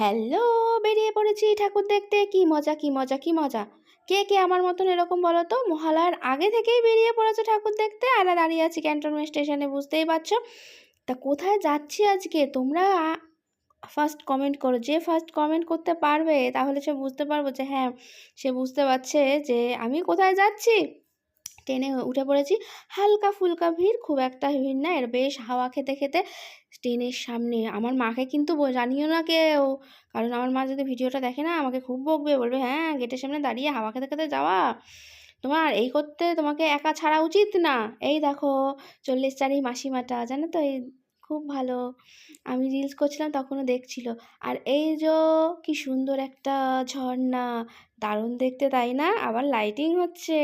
Hello, বেরিয়ে পড়েছি ঠাকুর দেখতে। কি মজা কি মজা কি মজা। কে কে আমার মতন এরকম বলো তো? মহালয়ার আগে থেকেই বেরিয়ে পড়েছে ঠাকুর দেখতে? আর দাঁড়িয়ে আছি ক্যান্টনমেন্ট স্টেশনে, বুঝতেই পারছ? তা কোথায় যাচ্ছি আজকে? তোমরা ফার্স্ট কমেন্ট করো। যে ফার্স্ট কমেন্ট করতে পারবে, তাহলে সে বুঝতে পারব যে হ্যাঁ সে বুঝতে পারছে যে আমি কোথায় যাচ্ছি। ট্রেনে উঠে পড়েছি। হালকা ফুলকা ভিড়, খুব একটা ভিড় না, এর বেশ হাওয়া খেতে খেতে ট্রেনের সামনে। আমার মাকে কিন্তু জানিও না কেউ। কারণ আমার মা যদি ভিডিওটা দেখে না, আমাকে খুব বকবে, বলবে হ্যাঁ গেটের সামনে দাঁড়িয়ে হাওয়া খেতে খেতে যাওয়া। তোমার এই করতে তোমাকে একা ছাড়া উচিত না। এই দেখো, চল্লিশ চারি মাসিমাটা, জানো তো, এই খুব ভালো। আমি রিলস করছিলাম, তখনও দেখছিল। আর এই যে, কি সুন্দর একটা ঝর্ণা। দারুণ দেখতে, তাই না? আবার লাইটিং হচ্ছে।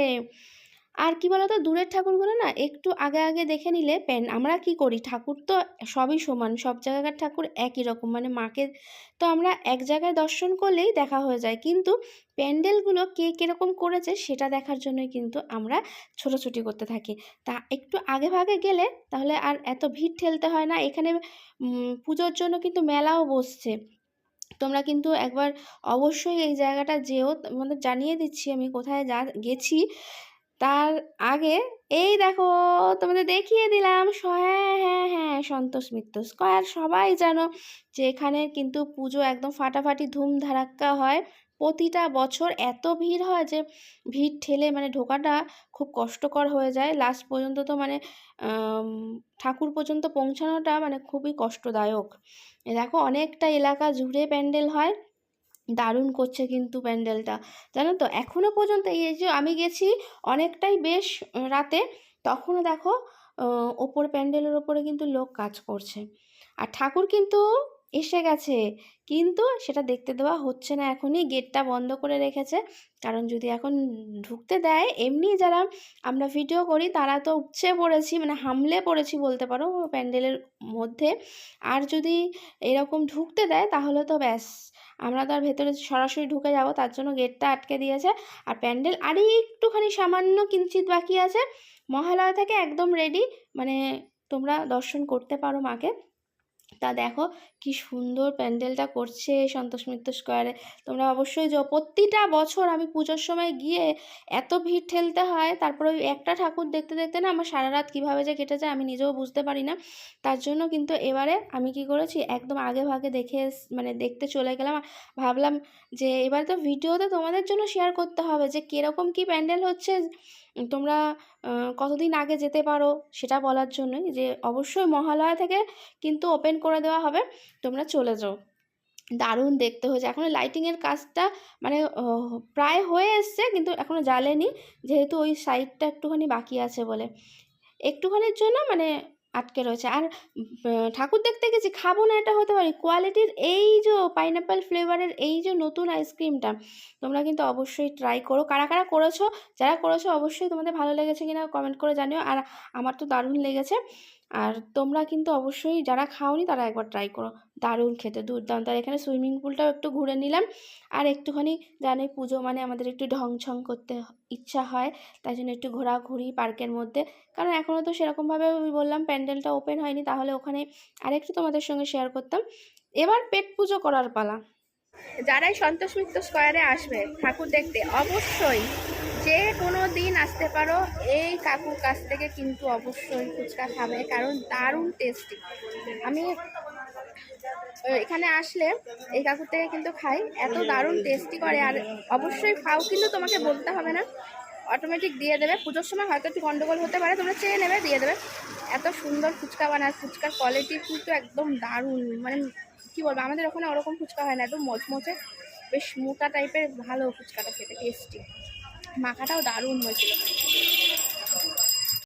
আর কি বলতো, দূরের ঠাকুরগুলো না একটু আগে আগে দেখে নিলে প্যান আমরা কি করি? ঠাকুর তো সবই সমান, সব জায়গাকার ঠাকুর একই রকম মানে মাকে তো আমরা এক জায়গায় দর্শন করলেই দেখা হয়ে যায়। কিন্তু প্যান্ডেলগুলো কে কীরকম করেছে সেটা দেখার জন্যই কিন্তু আমরা ছোটাছুটি করতে থাকি। তা একটু আগে ভাগে গেলে তাহলে আর এত ভিড় ঠেলতে হয় না, এখানে পুজোর জন্য কিন্তু মেলাও বসছে। তোমরা কিন্তু একবার অবশ্যই এই জায়গাটা যেও, তোমাদের জানিয়ে দিচ্ছি আমি কোথায় যা, গেছি। তার আগে, এই দেখো তোমাদের দেখিয়ে দিলাম হ্যাঁ হ্যাঁ হ্যাঁ সন্তোষ মিত্র স্কয়ার সবাই জানো যে এখানে কিন্তু পুজো একদম ফাটাফাটি ধুম ধারাক্কা হয়। প্রতিটা বছর এত ভিড় হয় যে ভিড় ঠেলে মানে ঢোকাটা খুব কষ্টকর হয়ে যায়। লাস্ট পর্যন্ত তো মানে ঠাকুর পর্যন্ত পৌঁছানোটা মানে খুবই কষ্টদায়ক। দেখো অনেকটা এলাকা জুড়ে প্যান্ডেল হয়। দারুণ করছে কিন্তু প্যান্ডেলটা। জানো তো এখনও পর্যন্ত এই যে আমি গেছি অনেকটাই বেশ রাতে, তখনও দেখো ওপর প্যান্ডেলের ওপরে কিন্তু লোক কাজ করছে। আর ঠাকুর কিন্তু এসে গেছে। কিন্তু সেটা দেখতে দেওয়া হচ্ছে না এখনই। গেটটা বন্ধ করে রেখেছে। কারণ যদি এখন ঢুকতে দেয়, এমনি যারা আমরা ভিডিও করি, তারা তো উপচে পড়েছি মানে হামলে পড়েছি বলতে পারো প্যান্ডেলের মধ্যে। আর যদি এরকম ঢুকতে দেয়, তাহলে তো ব্যাস। আমরা তো আর ভেতরে সরাসরি ঢুকে যাব, তার জন্য গেটটা আটকে দিয়েছে। আর প্যান্ডেল আরই একটুখানি সামান্য কিঞ্চিত বাকি আছে। মহালয়া থেকে একদম রেডি মানে তোমরা দর্শন করতে পারো মাকে। তা দেখো কি সুন্দর প্যান্ডেলটা করছে সন্তোষ মিত্র স্কোয়ারে। তোমরা অবশ্যই যাও। প্রতিটা বছর আমি পুজোর সময় গিয়ে এত ভিড় ঠেলতে হয়, তারপরে ওই একটা ঠাকুর দেখতে দেখতে না আমার সারা রাত কীভাবে যে কেটে যায় আমি নিজেও বুঝতে পারি না। তার জন্য কিন্তু এবারে আমি কি করেছি, একদম আগে ভাগে দেখে মানে দেখতে চলে গেলাম। ভাবলাম যে এবার তো ভিডিওতে তোমাদের জন্য শেয়ার করতে হবে যে কীরকম কী প্যান্ডেল হচ্ছে তোমরা কতদিন আগে যেতে পারো সেটা বলার জন্যই যে অবশ্যই মহালয়া থেকে কিন্তু ওপেন করে দেওয়া হবে, তোমরা চলে যাও। দারুণ দেখতে হয়েছে। এখনও লাইটিংয়ের কাজটা মানে প্রায় হয়ে এসছে কিন্তু এখনও জ্বালেনি। যেহেতু ওই সাইডটা একটুখানি বাকি আছে বলে। একটুখানির জন্য মানে আটকে রয়েছে। আর ঠাকুর দেখতে গেছি, খাব না, এটা হতে পারি। কোয়ালিটির এই যে পাইনাপ্পেল ফ্লেভারের এই যে নতুন আইসক্রিমটা তোমরা কিন্তু অবশ্যই ট্রাই করো। কারা কারা করেছ, যারা করেছ, অবশ্যই তোমাদের ভালো লেগেছে কিনা কমেন্ট করে জানিও। আর, আমার তো দারুণ লেগেছে। আর তোমরা কিন্তু অবশ্যই যারা খাওনি তারা একবার ট্রাই করো। দারুণ খেতে, দুর্দান্ত। আর এখানে সুইমিং পুলটাও একটু ঘুরে নিলাম। আর একটুখানি জানোই পুজো মানে আমাদের একটু ঢং ছং করতে ইচ্ছা হয়, তাই জন্য একটু ঘোরাঘুরি পার্কের মধ্যে। কারণ এখনও তো সেরকমভাবে বললাম প্যান্ডেলটা ওপেন হয়নি, তাহলে ওখানে আরেকটু তোমাদের সঙ্গে শেয়ার করতাম। এবার পেট পুজো করার পালা। যারাই সন্তোষ মিত্র স্কোয়ারে আসবে, ঠাকুর দেখতে, অবশ্যই যে কোনো দিন আসতে পারো। এই কাকুর কাছ থেকে কিন্তু অবশ্যই ফুচকা খাবে, কারণ দারুণ টেস্টি আমি এখানে আসলে এই কাকুর থেকে কিন্তু খাই, এত দারুণ টেস্টি করে, আর অবশ্যই খাও, কিন্তু তোমাকে বলতে হবে না। অটোমেটিক দিয়ে দেবে। পুজোর সময় হয়তো একটু গন্ডগোল হতে পারে, তোমরা চেয়ে নেবে, দিয়ে দেবে। এত সুন্দর ফুচকা বানায়, ফুচকার কোয়ালিটি কিন্তু একদম দারুণ মানে কি বলব, আমাদের ওখানে ওরকম ফুচকা হয় না, একদম মচমচে, বেশ মোটা টাইপের ভালো ফুচকাটা, খেতে টেস্টি মাখাটাও দারুণ হয়েছিল।